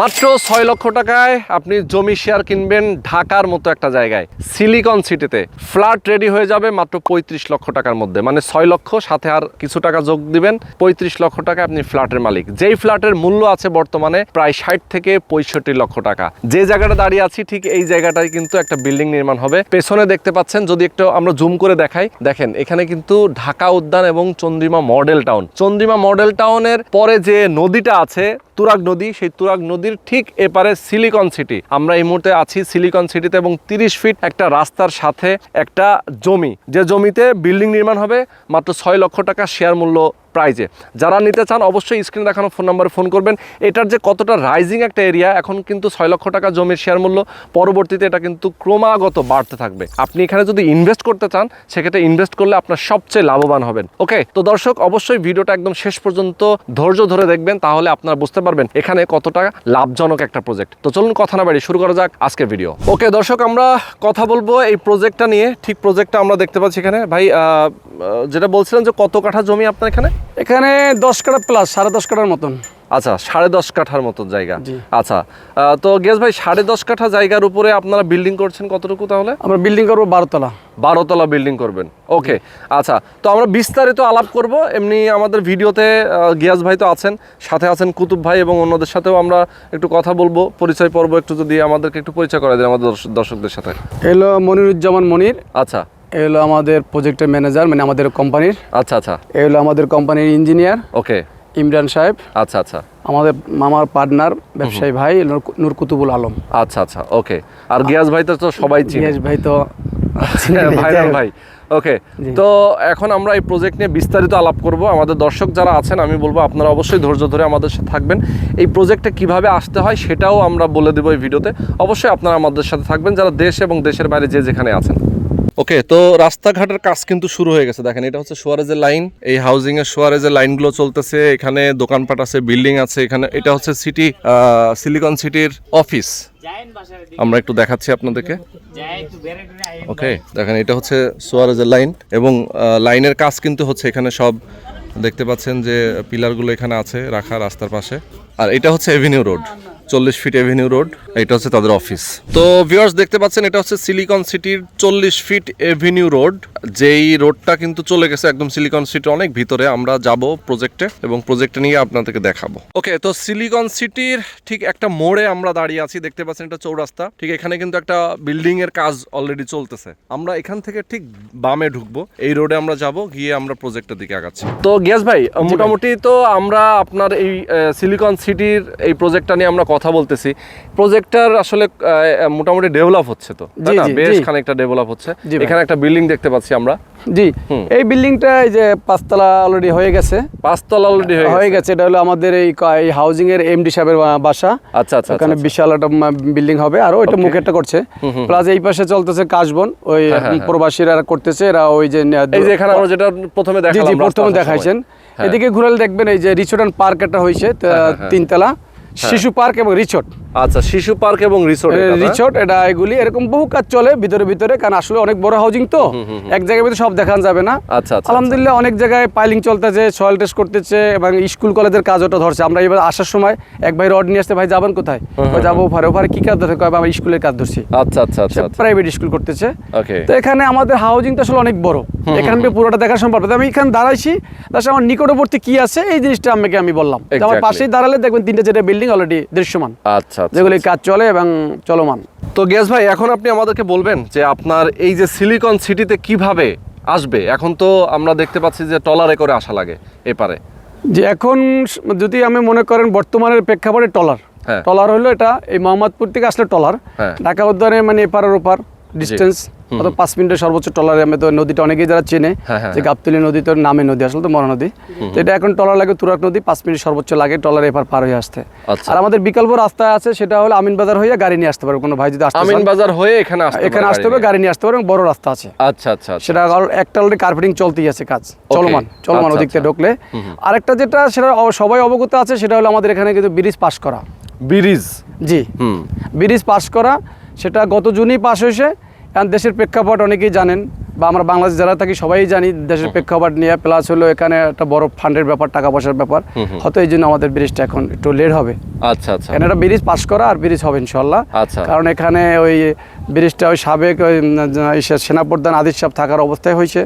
মাত্র ছয় লক্ষ টাকায় আপনি জমি শেয়ার কিনবেন ঢাকার মতো একটা জায়গায়। সিলিকন সিটিতে ফ্ল্যাট রেডি হয়ে যাবে মাত্র পঁয়ত্রিশ লক্ষ টাকার মধ্যে। মানে ছয় লক্ষ, সাথে আর কিছু টাকা যোগ দিবেন, পঁয়ত্রিশ লক্ষ টাকা আপনি ফ্ল্যাটের মালিক। যেই ফ্ল্যাটের মূল্য আছে বর্তমানে প্রায় ষাট থেকে পঁয়ষট্টি লক্ষ টাকা। যে জায়গাটা দাঁড়িয়ে আছি, ঠিক এই জায়গাটায় কিন্তু একটা বিল্ডিং নির্মাণ হবে। পেছনে দেখতে পাচ্ছেন, যদি একটু আমরা জুম করে দেখাই, দেখেন এখানে কিন্তু ঢাকা উদ্যান এবং Chandrima model town. Chandrima model টাউনের পরে যে নদীটা আছে, তুরাগ নদী, সেই তুরাগ নদীর ঠিক এপারে সিলিকন সিটি। আমরা এই মুহূর্তে আছি সিলিকন সিটিতে এবং তিরিশ ফিট একটা রাস্তার সাথে একটা জমি। যে জমিতে বিল্ডিং নির্মাণ হবে, মাত্র ছয় লক্ষ টাকা শেয়ার মূল্য প্রাইজে। যারা নিতে চান অবশ্যই স্ক্রিনে দেখানো ফোন নাম্বারে ফোন করবেন। এটার যে কতটা রাইজিং একটা এরিয়া এখন কিন্তু ছয় লক্ষ টাকা জমির শেয়ার মূল্য। পরবর্তীতে এটা কিন্তু ক্রমাগত বাড়তে থাকবে। আপনি এখানে যদি ইনভেস্ট করতে চান, সেক্ষেত্রে ইনভেস্ট করলে আপনার সবচেয়ে লাভবান হবেন। ওকে তো দর্শক, অবশ্যই ভিডিওটা একদম শেষ পর্যন্ত ধৈর্য ধরে দেখবেন, তাহলে আপনারা বুঝতে পারবেন এখানে কতটা লাভজনক একটা প্রজেক্ট তো চলুন কথা না বাড়ি শুরু করা যাক আজকের ভিডিও ওকে দর্শক, আমরা কথা বলব এই প্রজেক্টটা নিয়ে। ঠিক প্রজেক্টটা আমরা দেখতে পাচ্ছি এখানে। ভাই যেটা বলছিলেন যে কত কাঠা জমি আপনার এখানে? এখানে দশ কাঠা প্লাস সাড়ে দশ কাঠার মতন। আচ্ছা সাড়ে দশ কাঠার মতো জায়গা। আচ্ছা তো গেস ভাই সাড়ে দশ কাঠা জায়গার উপরে আপনারা বিল্ডিং করছেন কতটুকু তাহলে? আমরা বিল্ডিং করব বারোতলা। বারোতলা বিল্ডিং করবেন। ওকে আচ্ছা তো আমরা বিস্তারিত আলাপ করব। এমনি আমাদের ভিডিওতে গিয়াস ভাই তো আছেন সাথে আছেন কুতুব ভাই এবং অন্যদের সাথেও আমরা একটু কথা বলব। পরিচয় পর্ব একটু যদি আমাদেরকে একটু পরিচয় করা দেন আমাদের দর্শকদের সাথে। এলো মনিরুজ্জামান মনির। আচ্ছা এলো আমাদের প্রজেক্টের ম্যানেজার মানে আমাদের কোম্পানির আচ্ছা আচ্ছা। এলো আমাদের কোম্পানির ইঞ্জিনিয়ার ওকে ইমরান সাহেব। আচ্ছা আচ্ছা। আমাদের মামার পার্টনার ব্যবসায়ী ভাই নূর- কুতুবুল আলম। আচ্ছা আচ্ছা। ওকে আর গিয়াস ভাই তো তো সবাই চিনে। জিয়াস ভাই তো ভাইরাল ভাই। ওকে তো এখন আমরা এই প্রজেক্ট নিয়ে বিস্তারিত আলাপ করব। আমাদের দর্শক যারা আছেন আমি বলব আপনারা অবশ্যই ধৈর্য ধরে আমাদের সাথে থাকবেন। এই প্রজেক্টে কীভাবে আসতে হয় সেটাও আমরা বলে দেবো এই ভিডিওতে। অবশ্যই আপনারা আমাদের সাথে থাকবেন। যারা দেশ এবং দেশের বাইরে যে যেখানে আছেন। ওকে তো রাস্তাঘাটের কাজ কিন্তু শুরু হয়ে গেছে। দেখেন, এটা হচ্ছে সোয়ারেজের লাইন। এই হাউজিং এর সোয়ারেজের লাইনগুলো চলতেছে। এখানে দোকানপাট আছে বিল্ডিং আছে। এখানে এটা হচ্ছে সিটি সিলিকন সিটির অফিস আমরা একটু দেখাচ্ছি আপনাদেরকে। ওকে দেখেন, এটা হচ্ছে সোয়ারেজের লাইন এবং লাইনের কাজ কিন্তু হচ্ছে এখানে সব দেখতে পাচ্ছেন যে পিলারগুলো এখানে আছে রাখা রাস্তার পাশে। আর এটা হচ্ছে এভিনিউ রোড চল্লিশ ফিট এভিনিউ রোড এটা হচ্ছে তাদের অফিস তো ভিউয়ার্স দেখতে পাচ্ছেন এটা হচ্ছে সিলিকন সিটির চল্লিশ ফিট এভিনিউ রোড যেই রোডটা কিন্তু চলে গেছে একদম সিলিকন সিটির অনেক ভিতরে আমরা যাব প্রজেক্টে এবং প্রজেক্টে নিয়ে আপনাদেরকে দেখাবো। ওকে তো সিলিকন সিটির ঠিক একটা মোড়ে আমরা দাঁড়িয়ে আছি দেখতে পাচ্ছেন এটা চৌরাস্তা। ঠিক এখানে কিন্তু একটা বিল্ডিং এর কাজ অলরেডি চলতেছে। আমরা এখান থেকে ঠিক বামে ঢুকবো এই রোডে আমরা যাব গিয়ে আমরা প্রজেক্টের দিকে আগাচ্ছি। তো গ্যাস ভাই মোটামুটি তো আমরা আপনার এই সিলিকন সিটির এই প্রজেক্টটা নিয়ে আমরা কথা বলতেছি। প্রজেক্টটার আসলে মোটামুটি ডেভেলপ হচ্ছে তো বেশ খানিকটা ডেভেলপ হচ্ছে। এখানে একটা বিল্ডিং দেখতে পাচ্ছি আমরা। জি। এই বিল্ডিংটা এই যে পাঁচতলা অলরেডি হয়ে গেছে। পাঁচতলা অলরেডি হয়ে গেছে। এটা হলো আমাদের এই এই হাউজিং এর এমডি সাহেবের বাসা। আচ্ছা আচ্ছা ওখানে আচ্ছা, বিশাল একটা বিল্ডিং হবে আর ওইটা. মুখেরটা করছে। প্লাস এই পাশে চলতেছে কাশবন ওই হ্যাঁ, হ্যাঁ, হ্যাঁ। প্রবাসীরা করতেছে এরা ওই যে এই যে এখানে আমরা যেটা প্রথমে দেখালাম প্রথমে দেখাইছেন। এদিকে ঘুরালে দেখবেন এই যে রিচোর্ট পার্ক একটা হয়েছে হ্যাঁ, হ্যাঁ, হ্যাঁ। তিনতলা। শিশু পার্ক এবং রিচোর্ট আচ্ছা শিশু পার্ক এবং রিসোর্ট রিচোর্ট এটা এগুলি এরকম বহু কাজ চলে ভিতরে ভিতরে কারণ আসলে অনেক বড় হাউজিং তো। এক জায়গায় ভিতরে সব দেখানো যাবে না। আচ্ছা আচ্ছা আলহামদুলিল্লাহ অনেক জায়গায় পাইলিং চলতেছে সয়েল টেস্ট করতেছে এবং স্কুল কলেজের কাজ ওটা ধরছে। আমরা এবার আসার সময় এক ভাই রড নিয়ে আসতে ভাই যাবেন কোথায়? যাব ওভারে ওভারে কি কাজ কয় আমার স্কুলের কাজ ধরছি। আচ্ছা আচ্ছা আচ্ছা আচ্ছা। প্রাইভেট স্কুল করতেছে। ওকে তো এখানে আমাদের হাউজিং হাউজিংটা আসলে অনেক বড়। এখান থেকে পুরোটা দেখার সম্ভব না। আমি এখানে দাঁড়াইছি তার আমার নিকটবর্তী কি আছে এই জিনিসটা আমাকে আমি বললাম। তো আমার পাশেই দাঁড়ালে দেখবেন তিনটে যেটা বিল্ডিং অলরেডি দৃশ্যমান। আচ্ছা আচ্ছা যেগুলি কাজ চলে এবং চলমান। তো গ্যাস ভাই এখন আপনি আমাদেরকে বলবেন যে আপনার এই যে সিলিকন সিটিতে কীভাবে আসবে? এখন তো আমরা দেখতে পাচ্ছি যে টলারে করে আসা লাগে এপারে। যে এখন যদি আমি মনে করেন বর্তমানের প্রেক্ষাপটে টলার। হ্যাঁ। টলার হলো এটা এই মোহাম্মদপুর থেকে আসলে টলার। হ্যাঁ। ঢাকা উদ্যানে মানে এপারের ওপার ডিস্টেন্স অত পাঁচ মিনিটের সর্বোচ্চ টলারে আমি তো নদীটা অনেকেই যারা চেনে হ্যাঁ, হ্যাঁ, যে গাবতলি নদী তো নামে নদী আসলে তো মরা নদী তো এটা এখন টলার লাগে তুরাক নদী পাঁচ মিনিট সর্বোচ্চ লাগে টলার এপার পার হয়ে আসতে। আচ্ছা। আর আমাদের বিকল্প রাস্তা আছে সেটা হলো আমিন বাজার হয়ে গাড়ি নিয়ে আসতে পারবে কোনো ভাই যদি আসতে আমিন বাজার হয়ে এখানে আসতে এখানে আসতে হবে গাড়ি নিয়ে আসতে পারবে বড় রাস্তা আছে। আচ্ছা আচ্ছা আচ্ছা। সেটা একটা অলরেডি কার্পেটিং চলতেই আছে কাজ চলমান চলমান আচ্ছা, ওদিক থেকে। ঢুকলে। আরেকটা যেটা সেটা সবাই অবগত আছে সেটা হলো আমাদের এখানে কিন্তু ব্রিজ পাস করা। ব্রিজ? জি। ব্রিজ পাস করা সেটা গত জুনই পাস হয়েছে এখন দেশের প্রেক্ষাপট অনেকেই জানেন বা আমরা বাংলাদেশ যারা থাকি সবাই জানি দেশের প্রেক্ষাপট নিয়ে প্লাস হলো এখানে একটা বড় ফান্ডের ব্যাপার টাকা পয়সার ব্যাপার। হয়তো এই জন্য আমাদের ব্রিজটা এখন একটু লেট হবে। আচ্ছা আচ্ছা। এখানে একটা ব্রিজ পাস করা আর ব্রিজ হবে ইনশাল্লাহ আচ্ছা। কারণ এখানে ওই ব্রিজটা ওই সাবেক ওই সেনাপ্রধান আদিত সাহেব থাকার অবস্থায় হয়েছে।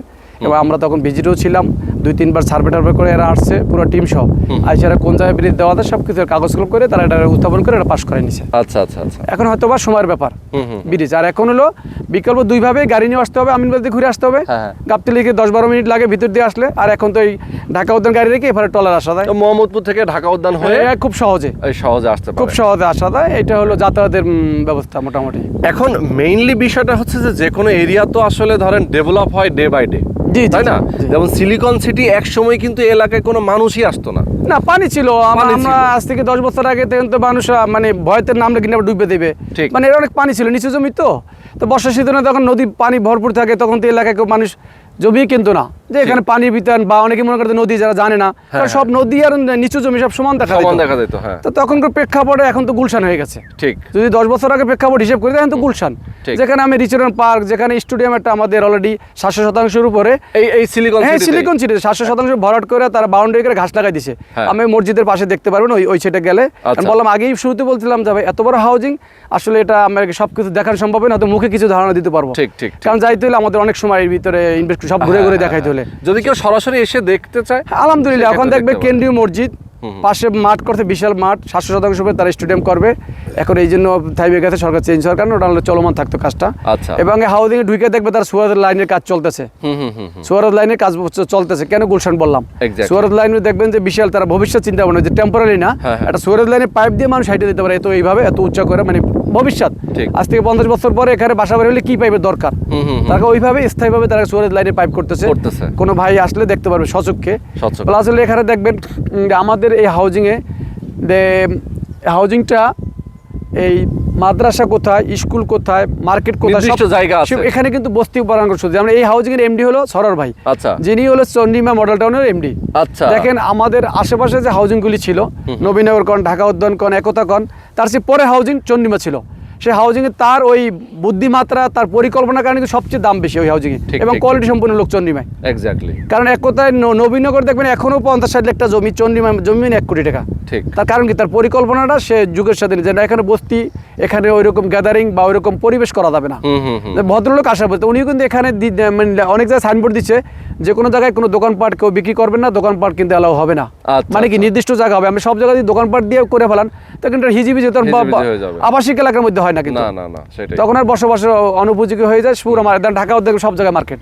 এবং আমরা তখন ভিজিটও ছিলাম। দুই তিনবার সার্ভে টার্ভে করে এরা আসছে পুরো টিম সহ। এরা কোন জায়গায় ব্রিজ দেওয়া সব কিছু কাগজ কলম করে তারা এটা উত্থাপন করে এটা পাস করে নিছে। আচ্ছা আচ্ছা আচ্ছা। এখন হয়তো বা সময়ের ব্যাপার। ব্রিজ। আর এখন হলো বিকল্প দুইভাবে গাড়ি নিয়ে আসতে হবে আমিনবাদ দিয়ে ঘুরে আসতে হবে। হ্যাঁ, হ্যাঁ। গাবতলিকে দশ বারো মিনিট লাগে ভিতর দিয়ে আসলে। আর এখন তো এই ঢাকা উদ্যান গাড়ি রেখে এবারে টলার আসা যায়। মোহাম্মদপুর থেকে ঢাকা উদ্যান হয়ে খুব সহজে। সহজে আসতে খুব সহজে আসা যায়। এটা হলো যাতায়াতের ব্যবস্থা মোটামুটি। এখন মেইনলি বিষয়টা হচ্ছে যে যে কোনো এরিয়া তো আসলে ধরেন ডেভেলপ হয় ডে বাই ডে তাই না। যেমন সিলিকন সিটি এক সময় কিন্তু এলাকায় কোনো মানুষই আসতো না। না পানি ছিল। আমরা আমরা আজ থেকে দশ বছর আগে তো মানুষ মানে ভয়তে নামলে কিনা ডুবে দেবে। মানে এর অনেক পানি ছিল নিচু জমি তো। তো বর্ষা সিজনে তখন নদী পানি ভরপুর থাকে তখন তো এলাকায় কেউ মানুষ জমি কিন্তু না। যে এখানে পানির বিতান বা অনেকে মনে করতে নদী যারা জানে না সব নদী আর নিচু জমি সব সমান দেখা হ্যাঁ। সমান। দেখা যেত হ্যাঁ। তো তখনকার প্রেক্ষাপটে এখন তো গুলশান হয়ে গেছে। ঠিক। যদি দশ বছর আগে প্রেক্ষাপট হিসেব করি এখন তো গুলশান। যেখানে আমি রিচুরান পার্ক যেখানে স্টেডিয়াম একটা আমাদের অলরেডি সাতশো শতাংশের উপরে। এই এই সিলিকন হ্যাঁ সিলিকন সিটি সাতশো শতাংশ ভরাট করে তারা বাউন্ডারি করে ঘাস লাগাই দিছে। হ্যাঁ। আমি মসজিদের পাশে দেখতে পারবেন ওই ওই সেটা গেলে। আচ্ছা। বললাম আগেই শুরুতে বলছিলাম যাবে এত বড় হাউজিং আসলে এটা আমাকে সব কিছু দেখানো সম্ভব হয় না হয়তো মুখে কিছু ধারণা দিতে পারব। ঠিক, ঠিক, ঠিক। কারণ যাইতে হলে আমাদের অনেক সময় এর ভিতরে ইনভেস্ট সব ঘুরে ঘুরে দেখাইতে হলে। যদি কেউ সরাসরি এসে দেখতে চায় আলহামদুলিল্লাহ এখন দেখবে কেন্দ্রীয় মসজিদ পাশে মাঠ করতে বিশাল মাঠ সাতশো শতাংশ তারা স্টেডিয়াম করবে। এখন এই জন্য থাইবে গেছে সরকার চেঞ্জ হওয়ার কারণে ওটা চলমান থাকতো কাজটা। আচ্ছা। এবং হাউজিং এ ঢুকে দেখবে তার সুয়ারের লাইনের কাজ চলতেছে। হুম লাইনের কাজ চলতেছে কেন গুলশান বললাম. সুয়ারত লাইনে দেখবেন যে বিশাল তারা ভবিষ্যৎ চিন্তা ভাবনা যে টেম্পোরারি না হ্যাঁ, হ্যাঁ। একটা সুয়ারত লাইনে পাইপ দিয়ে মানুষ হাইটে দিতে পারে এত এইভাবে এত উচ্চ করে মানে ভবিষ্যৎ। আজ থেকে পঞ্চাশ বছর পরে এখানে বাসা বাড়ি হলে কি পাইপের দরকার। তারা ওইভাবে স্থায়ীভাবে তারা সুয়ারেজ লাইনে পাইপ করতেছে করতেছে। কোনো ভাই আসলে দেখতে পারবে সচক্ষে আসলে প্লাস হলে এখানে দেখবেন আমাদের এই হাউজিংয়ে যে হাউজিংটা এই মাদ্রাসা কোথায় স্কুল কোথায় মার্কেট কোথায় জায়গা আছে। এখানে কিন্তু বস্তি উপাদান করছে আমরা এই হাউজিং এর এমডি হলো সরর ভাই আচ্ছা। যিনি হলো চন্ডিমা মডেল টাউনের এমডি আচ্ছা। দেখেন আমাদের আশেপাশে যে হাউজিংগুলি ছিল নবীনগর কন ঢাকা উদ্যান কন একতা কন তার চেয়ে পরে হাউজিং চন্ডিমা ছিল সেই হাউজিংয়ে তার ওই বুদ্ধিমাত্রা তার পরিকল্পনার কারণে কিন্তু সবচেয়ে দাম বেশি ওই হাউজিংয়ে এবং কোয়ালিটি সম্পূর্ণ লোক চন্ডিমায়। এক্স্যাক্টলি কারণ এক কথায় নবীনগর দেখবেন এখনও পঞ্চাশ ষাট লাখ জমি চন্ডিমা জমি এক কোটি টাকা। ঠিক। তার কারণ কি? তার পরিকল্পনাটা সে যুগের সাথে যায় না এখানে বস্তি এখানে ওই রকম গ্যাদারিং বা ওই রকম পরিবেশ করা যাবে না। ভদ্রলোক আসা বলতে উনিও কিন্তু এখানে মানে অনেক জায়গায় সাইনবোর্ড দিচ্ছে যে কোনো জায়গায় কোনো দোকানপাট কেউ বিক্রি করবেন না দোকানপাট কিন্তু অ্যালাউ হবে না। আচ্ছা, মানে কি? আচ্ছা। নির্দিষ্ট জায়গা হবে। আমি সব জায়গায় দোকানপাট দিয়ে করে ফেলান তখন এটা হিজিবিজি। আবাসিক এলাকার মধ্যে হয় না কিন্তু। না না না সেটাই। তখন আর বসবাস অনুপযোগী হয়ে যায় পুরো মার্কেট। ঢাকা উদ্যোগ সব জায়গায় মার্কেট।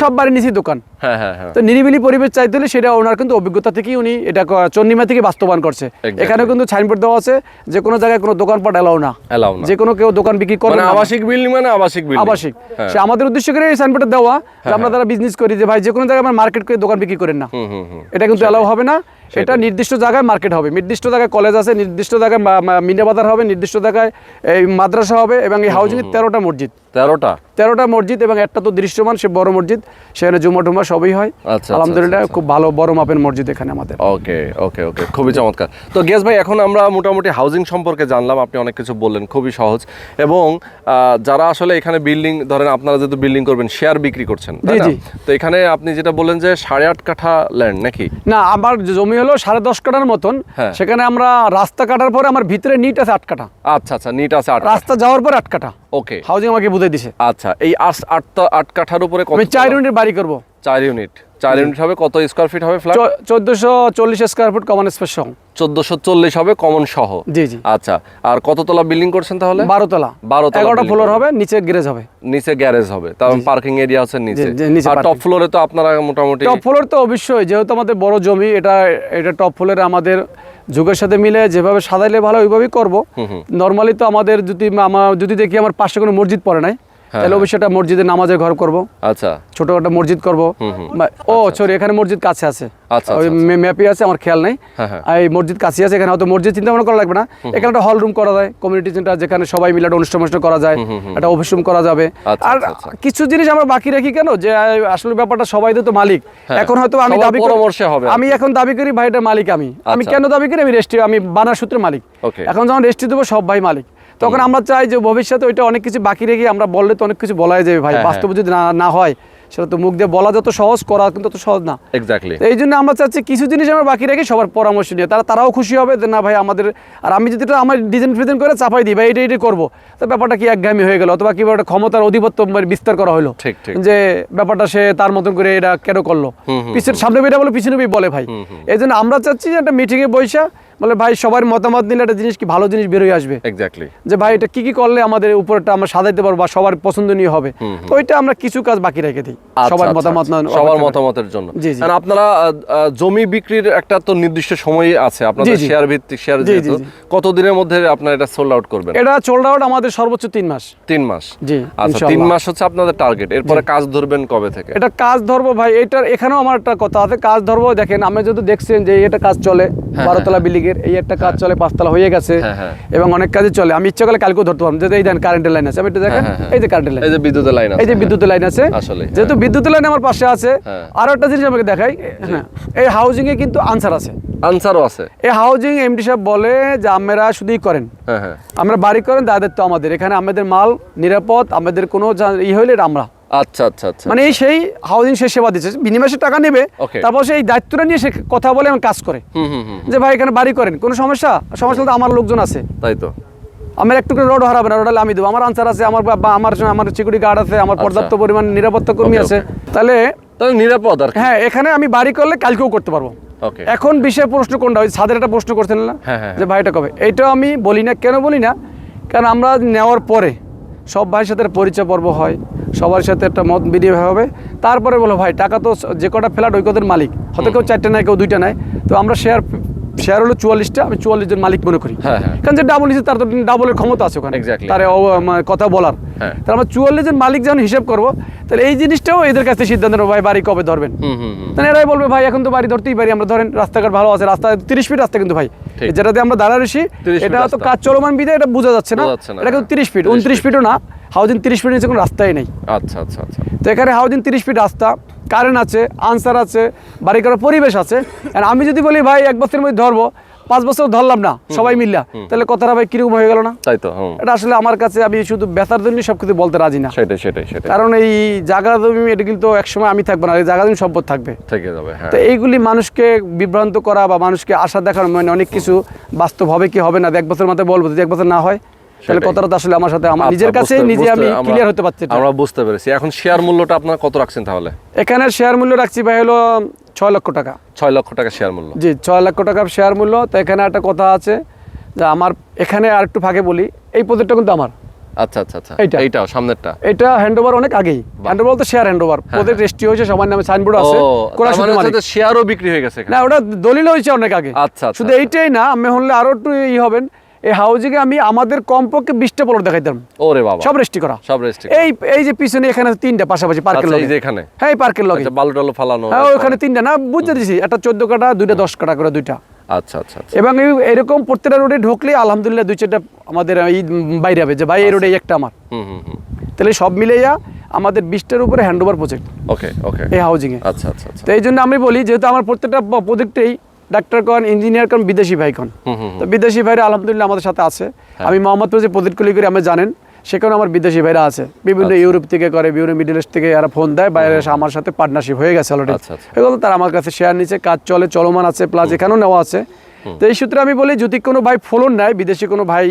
সব বাড়ি নিচেই দোকান। হ্যাঁ হ্যাঁ হ্যাঁ। তো নিরিবিলি পরিবেশ চাইতে হলে সেটা ওনার কিন্তু অভিজ্ঞতা থেকেই উনি এটা চন্ডিমা থেকে বাস্তবায়ন করছে। এখানে কিন্তু সাইনবোর্ড দেওয়া আছে যে কোনো জায়গায় কোনো দোকানপাট এলাও না। Allow না। যে কোনো কেউ দোকান বিক্রি করে মানে না। আবাসিক বিল্ডিং মানে আবাসিক বিল্ডিং আবাসিক। সে আমাদের উদ্দেশ্য করে এই সাইনবোর্ডটা দেওয়া আমরা তারা বিজনেস করি যে ভাই যে কোনো জায়গায় আমরা মার্কেট করে দোকান বিক্রি করেন না। এটা কিন্তু এলাও হবে না। এটা নির্দিষ্ট জায়গায় মার্কেট হবে। নির্দিষ্ট জায়গায় কলেজ আছে নির্দিষ্ট জায়গায় মিনা বাজার হবে নির্দিষ্ট জায়গায় এই মাদ্রাসা হবে এবং এই হাউজিং তেরোটা মসজিদ। তেরোটা? তেরোটা মসজিদ এবং একটা তো দৃশ্যমান সে বড় মসজিদ। সেখানে জুমা টুমা সবই হয়। আচ্ছা, আলহামদুলিল্লাহ আচ্ছা, খুব ভালো বড় মাপের মসজিদ এখানে আমাদের। ওকে ওকে ওকে খুবই চমৎকার। তো গেস ভাই এখন আমরা মোটামুটি হাউজিং সম্পর্কে জানলাম আপনি অনেক কিছু বললেন খুবই সহজ। এবং যারা আসলে এখানে বিল্ডিং ধরেন আপনারা যেহেতু বিল্ডিং করবেন শেয়ার বিক্রি করছেন জি, জি। তো এখানে আপনি যেটা বললেন যে সাড়ে আট কাঠা ল্যান্ড নাকি? না আমার জমি হলো সাড়ে দশ কাঠার মতন। হ্যাঁ। সেখানে আমরা রাস্তা কাটার পরে আমার ভিতরে নিট আছে আট কাঠা। আচ্ছা আচ্ছা নিট আছে আট রাস্তা যাওয়ার পর আট কাঠা। ওকে হাউজিং আমাকে বুঝে দিছে। আচ্ছা এই আট আট কাঠার উপরে কত আমি চার ইউনিট বাড়ি করব। চার ইউনিট চার ইউনিট হবে কত স্কোয়ার ফিট হবে ফ্ল্যাট চোদ্দশো চল্লিশ স্কোয়ার ফুট কমন স্পেস সহ। চোদ্দশো চল্লিশ হবে কমন সহ। জি জি। আচ্ছা আর কততলা বিল্ডিং করছেন তাহলে? বারোতলা বারোতলা এগারোটা ফ্লোর হবে নিচে গ্যারেজ হবে। নিচে গ্যারেজ হবে। তার পার্কিং এরিয়া আছে নিচে। আর টপ ফ্লোরে তো আপনারা মোটামুটি টপ ফ্লোর তো অবশ্যই যেহেতু আমাদের বড় জমি এটা এটা টপ ফ্লোরে আমাদের যুগের সাথে মিলে যেভাবে সাজাইলে ভালো ওইভাবেই করব। নর্মালি তো আমাদের যদি আমার যদি দেখি আমার পাশে কোনো মসজিদ পড়ে নাই হ্যাঁ, তাহলে অবশ্যই একটা মসজিদে নামাজের ঘর করব। আচ্ছা। ছোট একটা মসজিদ করব। ও সরি এখানে মসজিদ কাছে আছে। আচ্ছা, আচ্ছা, আছে আমার খেয়াল নাই। হ্যাঁ, হ্যাঁ। আর এই মসজিদ কাছে আছে এখানে হয়তো মসজিদ চিন্তা ভাবনা করা লাগবে না। এখানে একটা হল রুম করা যায় কমিউনিটি সেন্টার যেখানে সবাই মিলে একটা অনুষ্ঠান অনুষ্ঠান করা যায় একটা অফিস রুম করা যাবে। আচ্ছা, আর। কিছু জিনিস আমরা বাকি রাখি কেন? যে আসলে ব্যাপারটা সবাই তো মালিক। এখন হয়তো আমি হ্যাঁ। দাবি করি- পরামর্শে হবে আমি এখন দাবি করি ভাইটার মালিক আমি। আমি। কেন দাবি করি? আমি রেস্টি আমি বানার সূত্রে মালিক। এখন যখন রেস্টি দেবো সব ভাই মালিক। তখন আমরা চাই যে ভবিষ্যতে ওইটা অনেক কিছু বাকি রেখে আমরা বললে তো অনেক কিছু বলাই যাবে ভাই। হ্যাঁ, বাস্তবে যদি না না হয় সেটা তো মুখ দিয়ে বলা যত সহজ করা কিন্তু তত সহজ না। এক্স্যাক্টলি এই জন্য আমরা চাচ্ছি কিছু জিনিস আমরা বাকি রেখে সবার পরামর্শ নিয়ে। তারা তারাও খুশি হবে যে না ভাই আমাদের আর আমি যদি আমার ডিজাইন ফিজাইন করে চাপাই দিই ভাই এটা এটা করব। তো ব্যাপারটা কি একঘামি হয়ে গেল? অথবা কীভাবে একটা ক্ষমতার অধিপত্য মানে বিস্তার করা হলো? ঠিক, ঠিক। যে ব্যাপারটা সে তার মতন করে এটা কেন করল? পিছের সামনে বেটা বলে পিছনে বলে ভাই। এই জন্য আমরা চাচ্ছি যে একটা মিটিংয়ে বৈশা বলে ভাই সবার মতামত নিলে একটা জিনিস কি ভালো জিনিস বেরোয় আসবে? এক্স্যাক্টলি যে ভাই এটা কি কি করলে আমাদের উপরটা আমরা সাজাইতে পারব বা সবার পছন্দনীয় হবে? তো ওইটা আমরা কিছু কাজ বাকি রেখে দিই সবার মতামত না আচ্ছা, সবার মতামতের জন্য। জি। আপনারা জমি বিক্রির একটা তো নির্দিষ্ট সময় আছে আপনাদের। শেয়ার ভিত্তিক শেয়ার যেহেতু। কত দিনের মধ্যে আপনারা এটা সোল্ড আউট করবেন? এটা চোল্ড আউট আমাদের সর্বোচ্চ তিন মাস। তিন মাস? জি আচ্ছা তিন মাস হচ্ছে আপনাদের টার্গেট এরপরে কাজ ধরবেন কবে থেকে? এটা কাজ ধরবো ভাই এটার এখানেও আমার একটা কথা আছে কাজ ধরবো দেখেন আমি যদি দেখছেন যে এটা কাজ চলে বারোতলা বিল্ডিং এর এই একটা কাজ চলে পাঁচতলা হয়ে গেছে। হ্যাঁ, হ্যাঁ। এবং অনেক কাজই চলে। আমি ইচ্ছা করলে কালকেও ধরতে পারব। যে এই দেন কারেন্টের লাইন আছে। আমি একটু দেখেন। হ্যাঁ, হ্যাঁ, এই যে কারেন্টের লাইন এই যে বিদ্যুতের লাইন এই যে বিদ্যুতের লাইন আছে। আসলে, যেহেতু বিদ্যুতের লাইন আমার পাশে আছে হ্যাঁ। আরও একটা জিনিস আমাকে দেখাই। হ্যাঁ। এই হাউজিং এ কিন্তু আনসার আছে। আনসারও আছে। এই হাউজিং এমডি সাহেব বলে যে আপনারা শুধুই করেন। হ্যাঁ হ্যাঁ। আমরা বাড়ি করেন দায়িত্ব তো আমাদের। এখানে আমাদের মাল নিরাপদ আমাদের কোনো ই হইলে আমরা। আচ্ছা আচ্ছা আচ্ছা মানে সেই হাউজিং সে সেবা দিচ্ছে বিনিময়ে সে টাকা নেবে. তারপর সেই দায়িত্বটা নিয়ে সে কথা বলে এবং কাজ করে। যে ভাই এখানে বাড়ি করেন কোনো সমস্যা? সমস্যা তো আমার লোকজন আছে। তাই তো। আমার একটু করে রোড হারাবে না রোড আমি দেবো। আমার আনসার আছে আমার বা- আমার আমার সিকিউরিটি গার্ড আছে আমার পর্যাপ্ত পরিমাণ নিরাপত্তা কর্মী আছে। তাহলে তাহলে নিরাপদ আর হ্যাঁ এখানে আমি বাড়ি করলে কালকেও করতে পারব। এখন বিষয় প্রশ্ন কোনটা? ওই ছাদের একটা প্রশ্ন করছেন না? হ্যাঁ, হ্যাঁ, যে ভাইটা কবে? এইটাও আমি বলি না কেন বলি না? কারণ আমরা নেওয়ার পরে সব ভাইয়ের সাথে পরিচয় পর্ব হয়। সবার সাথে একটা মত বিনিময় হবে। তারপরে বলো ভাই টাকা তো যে কটা ফ্ল্যাট ওই কদের মালিক। হয়তো কেউ চারটে নেয় কেউ দুইটা নেয়। তো আমরা শেয়ার শেয়ার হলো চুয়াল্লিশটা আমি চুয়াল্লিশ জন মালিক মনে করি। হ্যাঁ, হ্যাঁ। কারণ যে ডাবল নিচ্ছে তার তো ডাবলের ক্ষমতা আছে ওখানে। তার মানে কথা বলার। হ্যাঁ। তাহলে আমরা চুয়াল্লিশ জন মালিক যখন হিসেব করব তাহলে এই জিনিসটাও এদের কাছে সিদ্ধান্ত নেব ভাই বাড়ি কবে ধরবেন? তাহলে এরাই বলবে ভাই এখন তো বাড়ি ধরতেই পারি আমরা ধরেন রাস্তাঘাট ভালো আছে রাস্তা তিরিশ ফিট রাস্তা কিন্তু ভাই। যেটাতে আমরা দাঁড়া রয়েছি এটা তো কাজ চলমান বিধে এটা বোঝা যাচ্ছে না। বোঝা যাচ্ছে না, এটা কিন্তু হ্যাঁ। তিরিশ ফিট উনত্রিশ ফিটও না হাউজিং তিরিশ ফিট নিচে কোনো রাস্তাই নেই। আচ্ছা আচ্ছা আচ্ছা। তো এখানে হাউজিং তিরিশ ফিট রাস্তা কারেন্ট আছে আনসার আছে বাড়ি করার পরিবেশ আছে। আর আমি যদি বলি ভাই এক বছরের মধ্যে ধরবো পাঁচ বছর ধরলাম না সবাই মিললা। তাহলে কথাটা ভাই কীরকম হয়ে গেল না? তাই তো এটা আসলে আমার কাছে আমি শুধু বেতার জন্য সব কিছু বলতে রাজি না। সেটাই সেটাই সেটাই। কারণ এই জায়গা জমি এটা কিন্তু একসময় আমি থাকব না এই জায়গা জমি সম্পদ থাকবে। থেকে যাবে হ্যাঁ। তো এইগুলি মানুষকে বিভ্রান্ত করা বা মানুষকে আশা দেখানো মানে অনেক কিছু বাস্তব হবে কি হবে না এক বছর মাথায় বলব যদি এক বছর না হয় তাহলে কথাটা আসলে আমার সাথে আমার নিজের কাছে নিজে আমি ক্লিয়ার হতে পারছি আমরা বুঝতে পেরেছি। এখন শেয়ার মূল্যটা আপনারা কত রাখছেন তাহলে? এখানে শেয়ার মূল্য রাখছি ভাই হলো ছয় লক্ষ টাকা। ছয় লক্ষ টাকা শেয়ার মূল্য। জি ছয় লক্ষ টাকা শেয়ার মূল্য। তো এখানে একটা কথা আছে যে আমার এখানে আর একটু ফাঁকে বলি এই প্রজেক্টটা কিন্তু আমার। আচ্ছা আচ্ছা আচ্ছা। এইটা। এইটাও সামনেরটা। এটা হ্যান্ডওভার অনেক আগেই। হ্যান্ডওভার বলতে শেয়ার হ্যান্ডওভার প্রজেক্ট রেজিস্ট্রি হয়েছে সবার নামে সাইনবোর্ড আছে। কোরা শুধু মানে শেয়ারও বিক্রি হয়ে গেছে না ওটা দলিল হয়েছে অনেক আগে। আচ্ছা, আচ্ছা, শুধু আচ্ছা। এইটাই না আমি হলে আরও একটু ই হবেন। এই হাউজিং আমি আমাদের কমপক্ষে বিশটা প্লট দেখাইতাম। ওরে বাবা। সব রেস্টি করা। সব রেস্ট এই এই যে পিছনে এখানে তিনটা পাশাপাশি পার্কের আচ্ছা এই লগে। যে এখানে? হ্যাঁ পার্কের লগে। আচ্ছা বালু টালু ফালানো হ্যাঁ ওখানে তিনটা। না বুঝতে দিছি একটা চোদ্দ কাটা দুইটা দশ কাটা করে দুইটা। আচ্ছা আচ্ছা আচ্ছা। এবং এই- এরকম প্রত্যেকটা রোডে ঢুকলে আলহামদুলিল্লাহ দুই চারটা আমাদের এই বাইরে হবে যে ভাই এই রোডে একটা আমার। হুম হুম হুম। তাহলে সব মিলেইয়া আমাদের বিশটার উপরে hand over project okay okay এই হাউজিং এ। আচ্ছা আচ্ছা আচ্ছা। তো এই জন্য আমি বলি যেহেতু আমার প্রত্যেকটা প্রজেক্টেই ডাক্তার কন ইঞ্জিনিয়ার কন বিদেশি ভাই কন। তো বিদেশি ভাইরা আলহামদুলিল্লাহ আমাদের সাথে আছে। আমি মোহাম্মদপুর যে প্রজেক্টগুলি করি আমি জানেন সেখানে আমার বিদেশি ভাইরা আছে। বিভিন্ন আচ্ছা। ইউরোপ থেকে করে বিভিন্ন মিডল ইস্ট থেকে এরা ফোন দেয় বাইরে এসে আমার সাথে পার্টনারশিপ হয়ে গেছে অলরেডি আচ্ছা, আচ্ছা। এগুলো তারা আমার কাছে শেয়ার নিচ্ছে কাজ চলে চলমান আছে প্লাস এখানেও নেওয়া আছে। তো এই সূত্রে আমি বলি যদি কোনো ভাই ফলন নেয় বিদেশি কোনো ভাই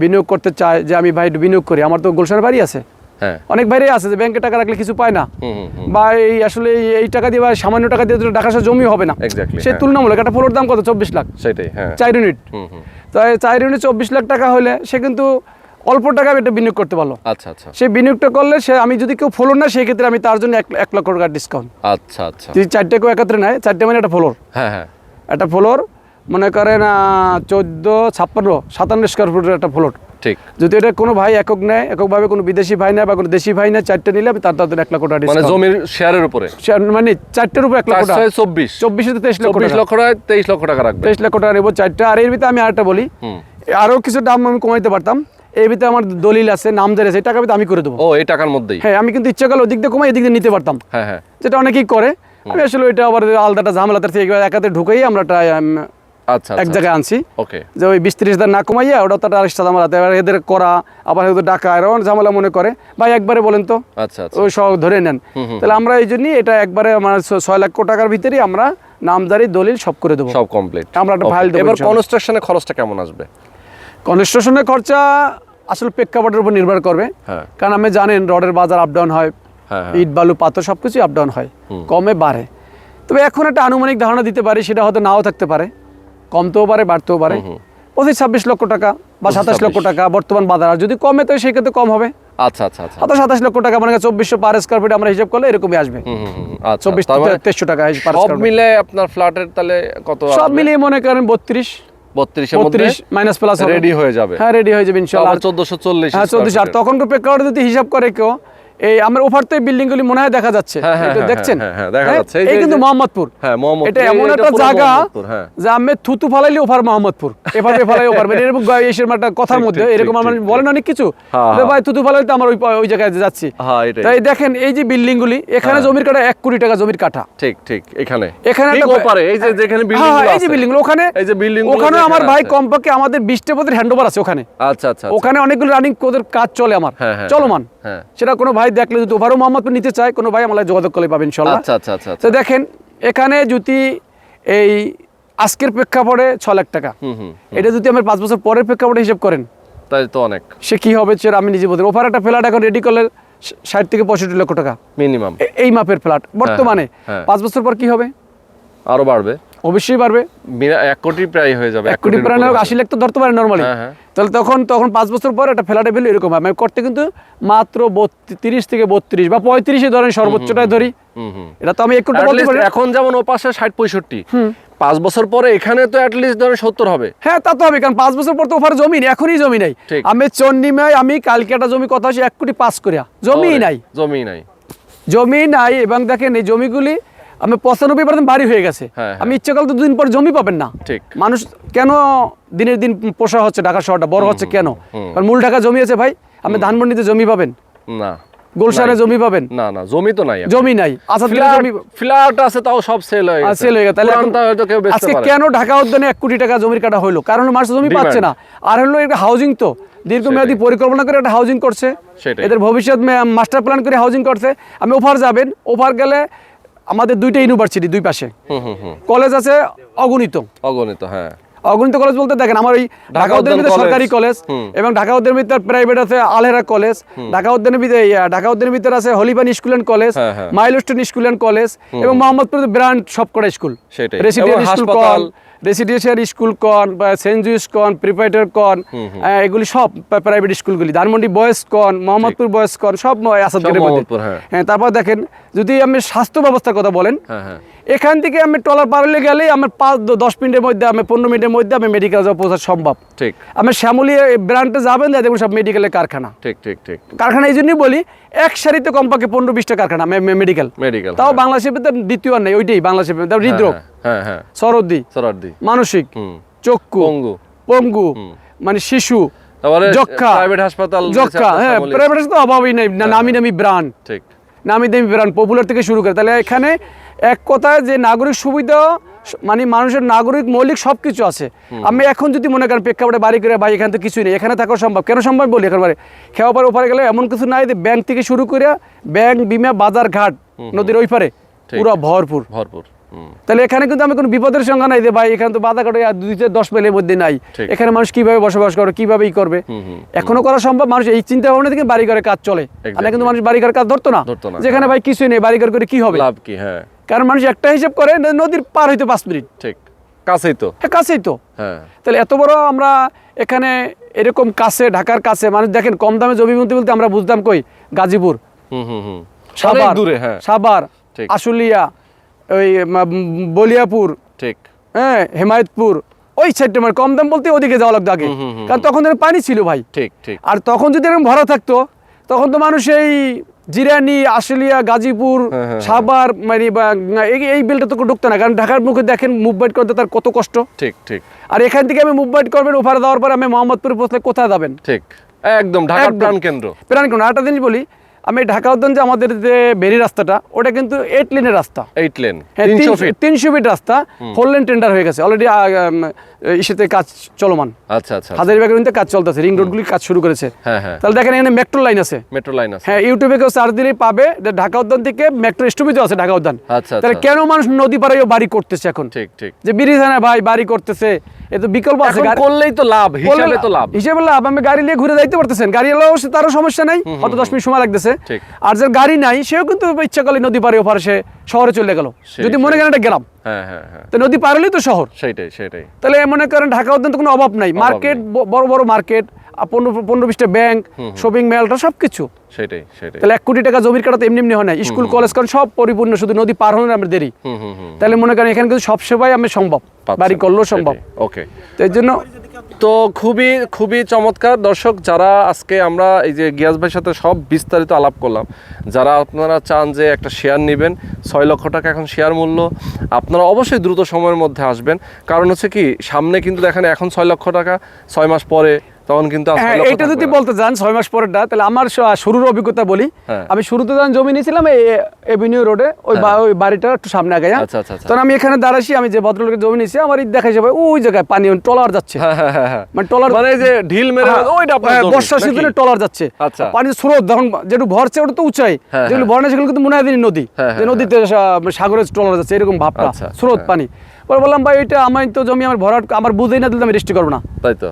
বিনিয়োগ করতে চায় যে আমি ভাই বিনিয়োগ করি আমার তো গুলশানের বাড়ি আছে। হ্যাঁ অনেক ভাইরাই আছে যে ব্যাংকে টাকা রাখলে কিছু পায় না। বা এই আসলে এই- টাকা দিয়ে বা সামান্য টাকা দিয়ে টাকা জমি হবে না। সে হ্যাঁ। তুলনামূলক একটা ফ্লোর দাম কত? চব্বিশ লাখ। সেটাই হ্যাঁ। চার ইউনিট। তো চার ইউনিট চব্বিশ লাখ টাকা হলে সে কিন্তু অল্প টাকা এটা বিনিয়োগ করতে পারল। আচ্ছা আচ্ছা। সে বিনিয়োগটা করলে সে আমি যদি কেউ ফ্লোর না সেই ক্ষেত্রে আমি তার জন্য এক এক লক্ষ টাকার ডিসকাউন্ট আচ্ছা আচ্ছা। যদি চারটে কেউ একত্রে নেয় চারটে মানে একটা ফ্লোর। হ্যাঁ হ্যাঁ। একটা ফ্লোর মনে করেন চোদ্দ ছাপ্পান্ন সাতান্ন স্কোয়ার ফুটের একটা ফ্লোর। ঠিক। যদি এটা কোনো ভাই একক নেয় এককভাবে কোনো বিদেশি ভাই নেয় বা কোনো দেশি ভাই নেয় চারটে নিলে আমি তার তাদের এক লক্ষ টাকা মানে জমির শেয়ারের উপরে? মানে চারটের উপর এক লক্ষ টাকা। চব্বিশ। চব্বিশে তেইশ লক্ষ লক্ষ টাকা। তেইশ লক্ষ টাকা রাখবে। তেইশ লক্ষ টাকা নেব চারটা। আর এর ভিতরে আমি আরেকটা বলি। আরও কিছু দাম আমি কমাইতে পারতাম। এর ভিতরে আমার দলিল আছে নামদের আছে এই টাকা আমি করে দেবো। ও এই টাকার মধ্যেই? হ্যাঁ আমি কিন্তু ইচ্ছা করলে ওদিক দিয়ে কমাই এদিক দিয়ে নিতে পারতাম। হ্যাঁ হ্যাঁ। যেটা অনেকেই করে। আমি আসলে ওইটা আবার আলাদাটা ঝামেলা তার থেকে একাতে ঢুকেই আমরা আচ্ছা এক জায়গায় আনছি। ওকে যে ওই বিশ ত্রিশ হাজার না কমাইয়া ওটা তো আড়াইশটা দাম আলাদা এবার এদের করা আবার হয়তো ডাকা এরকম ঝামেলা মনে করে। ভাই একবারে বলেন তো। আচ্ছা আচ্ছা। ওই সব ধরে নেন। তাহলে আমরা এই জন্যই এটা একবারে ছ- ছয় লক্ষ টাকার ভিতরেই আমরা নামজারি দলিল সব করে দেবো। সব কমপ্লিট আমরা একটা file দেবো এবার কনস্ট্রাকশনের খরচটা কেমন আসবে? কনস্ট্রাকশনের খরচা আসলে প্রেক্ষাপটের উপর নির্ভর করবে। হ্যাঁ। কারণ আমি জানেন রডের বাজার আপ ডাউন হয় হ্যাঁ হ্যাঁ। ইট বালু পাথর সব কিছুই আপ ডাউন হয় কমে বাড়ে। তবে এখন একটা আনুমানিক ধারণা দিতে পারি সেটা হয়তো নাও থাকতে পারে। কমতেও পারে বাড়তেও পারে। পঁচিশ ছাব্বিশ লক্ষ টাকা বা সাতাশ লক্ষ টাকা বর্তমান বাজার। আর যদি কমে তো সেই ক্ষেত্রে কম হবে। আচ্ছা আচ্ছা আচ্ছা। সাতাশ সাতাশ লক্ষ টাকা মানে চব্বিশশো পার স্কোয়ার ফিট আমরা হিসাব করলে এরকমই আসবে। আচ্ছা চব্বিশ মানে তেইশশো টাকা সব মিলে আপনার ফ্ল্যাটের তাহলে কত সব মিলিয়ে মনে করেন বত্রিশ। মাইনাস প্লাস রেডি হয়ে যাবে। হ্যাঁ রেডি হয়ে যাবে ইনশাল্লাহ। চোদ্দশো চল্লিশ হ্যাঁ চৌত্রিশ আর প্রেক্ষাপটে যদি হিসাব করে কেউ এই আমার তো এই বিল্ডিং গুলি মনে হয় দেখা যাচ্ছে। হ্যাঁ, হ্যাঁ, হ্যাঁ, দেখছেন। এই কিন্তু মোহাম্মদপুর। এটা এমন একটা জায়গা। যে আমি থুতু ফালাইলে ওভার মোহাম্মদপুর। এভাবে ফালাই মানে এরকম এসের একটা কথার মধ্যে এরকম আমার বলেন অনেক কিছু। ভাই থুতু ফালাইলে তো আমার ওই ওই জায়গায় যাচ্ছি। তাই দেখেন এই যে বিল্ডিং গুলি এখানে। জমির কাটা এক কোটি টাকা জমির কাঠা ঠিক ঠিক এখানে। এখানে ওপারে এই যে যেখানে বিল্ডিং এই যে বিল্ডিং ওখানে এই যে বিল্ডিং ওখানে আমার ভাই কমপক্ষে আমাদের বিশটা পদের হ্যান্ডওভার আছে ওখানে। আচ্ছা আচ্ছা আচ্ছা। ওখানে অনেকগুলো রানিং কোদের কাজ চলে আমার। চলমান। সেটা কোনো ভাই দেখলে যদি ওভারও মোহাম্মদপুর নিতে চায় কোনো ভাই আমার যোগাযোগ করলে পাবেন ইনশাল্লাহ আচ্ছা আচ্ছা আচ্ছা তো দেখেন এখানে যদি এই আজকের প্রেক্ষাপটে ছ লাখ টাকা এটা যদি আমার পাঁচ বছর পরের প্রেক্ষাপটে হিসেব করেন তাই তো অনেক। সে কি হবে? সেটা আমি নিজে বলতে ওভার একটা ফ্ল্যাট এখন রেডি করলে ষাট থেকে পঁয়ষট্টি লক্ষ টাকা। মিনিমাম এই মাপের ফ্ল্যাট বর্তমানে হ্যাঁ। পাঁচ বছর পর কি হবে? আরও বাড়বে। অবশ্যই বিনা- এক কোটি প্রায় হয়ে যাবে এক কোটি প্রায়। আশি লাখ তো ধরতে পারে নর্মালি হ্যাঁ, হ্যাঁ। তাহলে তখন তখন পাঁচ বছর পর একটা ফ্ল্যাটের ভ্যালু এরকম হবে। আমি করতে কিন্তু মাত্র তিরিশ থেকে বত্রিশ বা পঁয়ত্রিশে ধরেন সর্বোচ্চটাই ধরি। এটা তো আমি এক কোটি বলতে পারি। এখন যেমন ও পাশে ষাট পঁয়ষট্টি। পাঁচ বছর পরে এখানে তো অ্যাটলিস্ট ধরেন সত্তর হবে। হ্যাঁ তা তো হবে কারণ পাঁচ বছর পর তো ওখানে জমি নেই এখনই জমি নাই। আমি চন্ডিমায় আমি কালকে একটা জমি কথা হচ্ছে এক কোটি পাঁচ করিয়া। জমি নাই। জমি নাই। জমি নাই এবং দেখেন এই জমিগুলি আমি পঁচানব্বই পার্সেন্ট বাড়ি হয়ে গেছে। হ্যাঁ, আমি ইচ্ছে করলে তো দুদিন পর জমি পাবেন না। ঠিক। মানুষ কেন দিনের দিন পোষা হচ্ছে ঢাকা শহরটা বড় হচ্ছে কেন? কারণ মূল ঢাকা জমি আছে ভাই আপনি ধানমন্ডিতে জমি পাবেন। না। গুলশানে জমি পাবেন। না না জমি তো নাই। জমি নাই। আসাদ জমি ফ্ল্যাট আছে তাও সব সেল হয়ে গেছে। sell হয়ে গেছে। তাহলে হয়তো কেউ বেচতে আজকে কেন ঢাকা উদ্যানে এক কোটি টাকা জমির কাটা হইল? কারণ মানুষ জমি পাচ্ছে না। আর হলো একটা হাউজিং তো। দীর্ঘমেয়াদী পরিকল্পনা করে একটা হাউজিং করছে। এদের ভবিষ্যৎ মাস্টার প্ল্যান করে হাউজিং করছে। আমি ওভার যাবেন। ওভার গেলে আমাদের দুইটা ইউনিভার্সিটি দুই পাশে। কলেজ আছে অগণিত। অগণিত হ্যাঁ। অগণিত কলেজ বলতে দেখেন আমার ওই ঢাকা উদ্যানের ভিতরে সরকারি কলেজ। কলেজ এবং ঢাকা উদ্যানের ভিতরে প্রাইভেট আছে আলহেরা কলেজ ঢাকা উদ্যানের ভিতরে ঢাকা উদ্যানের ভিতরে আছে হলিবান স্কুল অ্যান্ড কলেজ হ্যাঁ, হ্যাঁ। মাইলস্টোন স্কুল অ্যান্ড কলেজ এবং মোহাম্মদপুর ব্র্যান্ড সবকটা স্কুল। রেসিডেন্ট স্কুল হাসপাতাল। রেসিডেন্সিয়াল স্কুল কন বা সেন্ট জুইস কন প্রিপারেটর কন এগুলি সব প্রাইভেট স্কুলগুলি ধানমন্ডি বয়স কন মোহাম্মদপুর বয়স কন সব আসাদ মধ্যে। হ্যাঁ। হ্যাঁ তারপর দেখেন যদি আমি স্বাস্থ্য ব্যবস্থার কথা বলেন হ্যাঁ হ্যাঁ। এখান থেকে আমি টলার পারলে গেলেই আমার পাঁচ দশ মিনিটের মধ্যে আমি পনেরো মিনিটের মধ্যে আমি মেডিকেল যাওয়া পৌঁছা সম্ভব। ঠিক। আমি শ্যামলি ব্র্যান্ডে যাবেন যা দেখুন সব মেডিকেলের কারখানা। ঠিক ঠিক ঠিক। কারখানা এই জন্যই বলি এক সারিতে কমপক্ষে পনেরো বিশটা কারখানা মেডিকেল মেডিকেল তাও বাংলাদেশের ভিতরে দ্বিতীয় নেই ওইটাই বাংলাদেশের ভিতরে। তারপর হৃদরোগ। হ্যাঁ হ্যাঁ সরদি সরার্দি মানসিক। চক্ষু। পঙ্গু। পঙ্গু। মানে শিশু। তারপরে যক্ষা প্রাইভেট হাসপাতাল যক্ষা হ্যাঁ প্রাইভেট তো অভাবই নেই নামি নামি ব্রান্ড ঠিক। নামি দামি ব্রান্ড পপুলার থেকে শুরু করে। তাহলে এখানে এক কথায় যে নাগরিক সুবিধা মানে মানুষের নাগরিক মৌলিক সব কিছু আছে আমি এখন যদি মনে করেন প্রেক্ষাপটে বাড়ি করে ভাই এখানে তো কিছুই নেই। এখানে থাকা সম্ভব কেন সম্ভব বলি? একেবারে খেওয়া পারে ওপারে গেলে এমন কিছু নাই যে ব্যাংক থেকে শুরু করে ব্যাংক বিমা বাজার ঘাট নদীর ওই পারে পুরো ভরপুর। ভরপুর তাহলে এখানে কিন্তু আমি কোনো বিপদের সংখ্যা নাই যে ভাই এখানে তো বাধা কাটে দুই থেকে দশ মাইলের মধ্যে নাই। এখানে মানুষ কীভাবে বসবাস করবে কীভাবে ই করবে? এখনও করা সম্ভব? মানুষ এই চিন্তা ভাবনা থেকে বাড়ি ঘরে কাজ চলে। কিন্তু মানুষ বাড়ি ঘর কাজ ধরতো না। ধরতো না, যেখানে ভাই কিছুই নেই বাড়ি ঘর করে কি হবে? লাভ কি? হ্যাঁ। কারণ মানুষ একটা হিসাব করে নদীর পার হইতে পাঁচ মিনিট। ঠিক। কাছেই তো। হ্যাঁ কাছেই তো। হ্যাঁ। তাহলে এত বড় আমরা এখানে এরকম কাছে ঢাকার কাছে মানুষ দেখেন কম দামে জমি বলতে বলতে আমরা বুঝতাম কই? গাজীপুর। সাভার। দূরে হ্যাঁ। ঠিক। আশুলিয়া ওই বলিয়াপুর। ঠিক। হ্যাঁ হেমায়তপুর। ওই সাইডটা মানে কম দাম বলতে ওদিকে যাওয়া লাগতো আগে। কারণ তখন পানি ছিল ভাই। ঠিক ঠিক। আর তখন যদি এরকম ভরা থাকতো তখন তো মানুষ এই জিরানি আশুলিয়া গাজীপুর সাবার সাভার মানে বা এই- এই বিলটা তো ঢুকতো না। কারণ ঢাকার মুখে দেখেন মুভমেন্ট করতে তার কত কষ্ট। ঠিক ঠিক। আর এখান থেকে আমি মুভমেন্ট করবেন ওভার দেওয়ার পর আমি মোহাম্মদপুরে পৌঁছলে কোথায় যাবেন? ঠিক। একদম ঢাকার। প্রাণ কেন্দ্র প্রাণ কেন্দ্র আরেকটা জিনিস বলি আমি ঢাকা উদ্যান যে আমাদের যে বেরি রাস্তাটা ওটা কিন্তু এইট লেনের রাস্তা। এইট লেন হ্যাঁ তিনশো ফিট রাস্তা ফোর লেন টেন্ডার হয়ে গেছে। অলরেডি ইসেতে কাজ চলমান। আচ্ছা আচ্ছা হাজারিবাগের মধ্যে কাজ চলতেছে রিং রোডগুলি কাজ শুরু করেছে। হ্যাঁ হ্যাঁ। তাহলে দেখেন এখানে মেট্রো লাইন আছে। মেট্রো লাইন আছে। হ্যাঁ ইউটিউবে কেউ সার্চ দিলেই পাবে যে ঢাকা উদ্যান থেকে মেট্রো স্টপিজও আছে ঢাকা উদ্যান। আচ্ছা, তাহলে আচ্ছা। কেন মানুষ নদী পাড়াইও বাড়ি করতেছে এখন? ঠিক ঠিক। যে ব্রিজ না ভাই বাড়ি করতেছে। এ তো বিকল্প আছে করলেই তো লাভ হিসাবে তো লাভ। হিসেবে লাভ। আমি গাড়ি নিয়ে ঘুরে যাইতে পারতেছেন। গাড়ি এলেও তারও সমস্যা নাই হয়তো দশ মিনিট সময় লাগতেছে। আর যার গাড়ি নাই সেও কিন্তু ইচ্ছা করলে নদী পারে ওপারে সে শহরে চলে গেল। যদি মনে করেন একটা গ্রাম। হ্যাঁ হ্যাঁ হ্যাঁ। তো নদী পার হলেই তো শহর। সেটাই তাহলে মনে করেন ঢাকা অত্যন্ত কোনো অভাব নাই। মার্কেট বড় বড় মার্কেট পনেরো পনেরো বিশটা ব্যাংক শপিং মলটা সব কিছু সেটাই সেটাই। তাহলে এক কোটি টাকা জমির কাটা তো এমনি এমনি হয় না। স্কুল কলেজ কারণ সব পরিপূর্ণ শুধু নদী পার হলে আমরা দেরি। তাহলে মনে করেন এখানে কিন্তু সব সেবাই আমি সম্ভব। বাড়ি করলেও সম্ভব। ওকে। তো এর জন্য তো খুবই খুবই চমৎকার। দর্শক যারা আজকে আমরা এই যে গিয়াস ভাইয়ের সাথে সব বিস্তারিত আলাপ করলাম যারা আপনারা চান যে একটা শেয়ার নেবেন ছয় লক্ষ টাকা এখন শেয়ার মূল্য আপনারা অবশ্যই দ্রুত সময়ের মধ্যে আসবেন। কারণ হচ্ছে কি সামনে কিন্তু দেখেন এখন ছয় লক্ষ টাকা ছয় মাস পরে তখন কিন্তু হ্যাঁ এইটা যদি বলতে চান ছয় মাস পরেরটা তাহলে আমার শুরুর অভিজ্ঞতা বলি হ্যাঁ। আমি শুরুতে যখন জমি নিয়েছিলাম এই এভিনিউ রোডে ওই ওই বাড়িটা একটু সামনে আগে আচ্ছা, আচ্ছা, আচ্ছা। তখন আমি এখানে দাঁড়াইছি আমি যে ভদ্রলোকের জমি নিয়েছি আমার ঈদ দেখা যাবে ওই জায়গায় পানি টলার যাচ্ছে হ্যাঁ, হ্যাঁ, হ্যাঁ, হ্যাঁ। মানে টলার মানে যে ঢিল মেরে ওইটা বর্ষা? সিজনে টলার যাচ্ছে। পানির স্রোত যখন যেটু ভরছে ওটা তো উঁচাই হ্যাঁ, যেগুলো হ্যাঁ। ভরে না সেগুলো কিন্তু মনে হয় নদী হ্যাঁ, যে হ্যাঁ, নদীতে সা- সাগরের টলার যাচ্ছে এরকম ভাবটা স্রোত হ্যাঁ। পানি পরে বললাম ভাই এটা আমার তো জমি আমার ভরাট আমার বুঝেই না দিলে আমি রেস্টি করব না তাই তো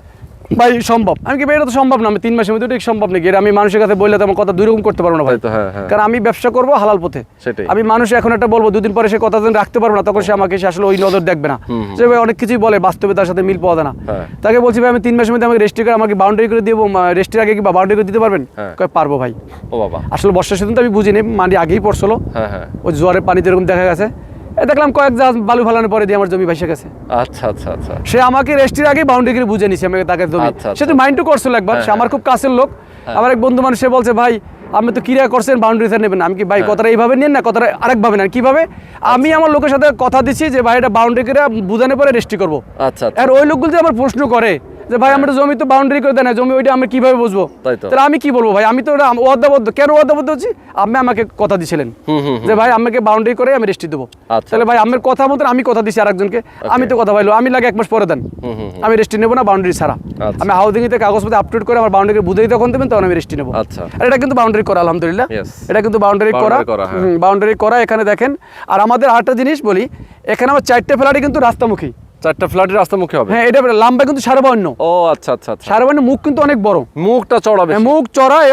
ভাই সম্ভব। আমি কি এটা তো সম্ভব না আমি তিন মাসের মধ্যে এটা সম্ভব নাকি? এটা আমি মানুষের কাছে বললে তো আমার কথা দুই রকম করতে পারব না ভাই। তো, হ্যাঁ, হ্যাঁ। কারণ আমি ব্যবসা করব হালাল পথে। সেটাই। আমি মানুষ এখন একটা বলব দুদিন পরে সে কথা যেন রাখতে পারব না তখন সে আমাকে সে আসলে ওই নজর দেখবে না। যে ভাই অনেক কিছুই বলে বাস্তবে তার সাথে মিল পাওয়া যায় না। হ্যাঁ। তাকে বলছি ভাই আমি তিন মাসের মধ্যে আমাকে রেস্টি করে আমাকে বাউন্ডারি করে দিব রেস্টির আগে কি বাউন্ডারি করে দিতে পারবেন। পারব ভাই। ও বাবা। আসলে বর্ষার সিজন তো আমি বুঝিনি মানে আগেই পড়ছিল। ওই জোয়ারের পানিতে এরকম দেখা গেছে। দেখলাম কয়েক জাহাজ বালু ফালানোর পরে দিয়ে আমার জমি ভাইসে গেছে। আচ্ছা আচ্ছা আচ্ছা। সে আমাকে রেস্টির আগে বাউন্ডারি করে বুঝে নিছে আমাকে তাকে জমি। আচ্ছা, সে তো মাইন্ডও করছিল একবার সে আমার খুব কাছের লোক। আমার এক বন্ধু মানুষ সে বলছে ভাই আপনি তো ক্রিয়া করছেন বাউন্ডারি স্যার নেবেন। আমি কি ভাই কথাটা এইভাবে নিন না? কথাটা আরেকভাবে নেন। কীভাবে? আমি আমার লোকের সাথে কথা দিচ্ছি যে ভাই এটা বাউন্ডারি করে বুঝানোর পরে রেস্টি করব। আচ্ছা আচ্ছা। আর ওই লোকগুলো যে আমার প্রশ্ন করে যে ভাই আমরা জমি তো বাউন্ডারি করে দেয় না জমি ওইটা আমি কীভাবে বুঝব? তাহলে আমি কি বলব ভাই? আমি তো ওটা কেন অর্ধাবদ্ধ হচ্ছি আপনি আমাকে কথা দিছিলেন। যে ভাই আমাকে বাউন্ডারি করে আমি রেস্টি দেবো। আচ্ছা, তাহলে ভাই আমার কথা মতন আমি কথা দিছি আরেকজনকে। আমি তো কথা পাইলো আমি লাগে এক মাস পরে দেন। আমি রেস্টি নেব না বাউন্ডারি ছাড়া। আচ্ছা। আমি হাউজিংতে কাগজপত্র আপডেট করে আমার বাউন্ডারি বুঝেই তখন দেবেন তখন আমি রেস্টি নেব। আচ্ছা। আর এটা কিন্তু বাউন্ডারি করা আলহামদুলিল্লাহ। এটা কিন্তু বাউন্ডারি করা। করা, হ্যাঁ। বাউন্ডারি করা এখানে দেখেন। আর আমাদের আরেকটা জিনিস বলি এখানে আমার চারটে ফ্ল্যাটই কিন্তু রাস্তামুখী। চারটা ফ্ল্যাটের রাস্তা মুখে হবে। হ্যাঁ এটা লম্বা কিন্তু সাড়ে ও আচ্ছা আচ্ছা আচ্ছা। সাড়ে মুখ কিন্তু অনেক বড়। মুখটা চড়া বেশি। মুখ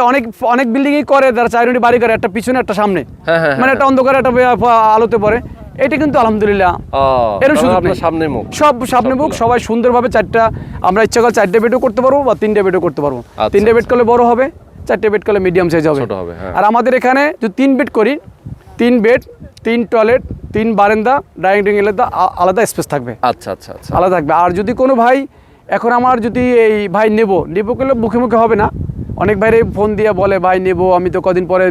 অনেক অনেক বিল্ডিংই করে যারা বাড়ি করে একটা পিছনে একটা সামনে। হ্যাঁ, হ্যাঁ, মানে একটা অন্ধকারে একটা আলোতে পড়ে। এটা কিন্তু আলহামদুলিল্লাহ। ও, এরকম তাহলে আপনার সামনে মুখ। সব সামনে মুখ সবাই সুন্দরভাবে চারটা আমরা ইচ্ছা করলে চারটে বেডও করতে পারব বা তিনটে বেডও করতে পারব। আচ্ছা, তিনটে বেড আচ্ছা। করলে বড় হবে চারটে বেড করলে মিডিয়াম সাইজ হবে। হ্যাঁ। আর আমাদের এখানে যদি তিন বেড করি তিন বেড তিন টয়লেট তিন বারেন্দা ডাইনিং টেবিল আলাদা আলাদা স্পেস থাকবে। আচ্ছা আচ্ছা আচ্ছা। আলাদা থাকবে। আর যদি কোনো ভাই এখন আমার যদি এই ভাই নেব নেব করলে মুখে মুখে হবে না। অনেক ভাইরে ফোন দিয়ে বলে ভাই নেব আমি তো কদিন পরে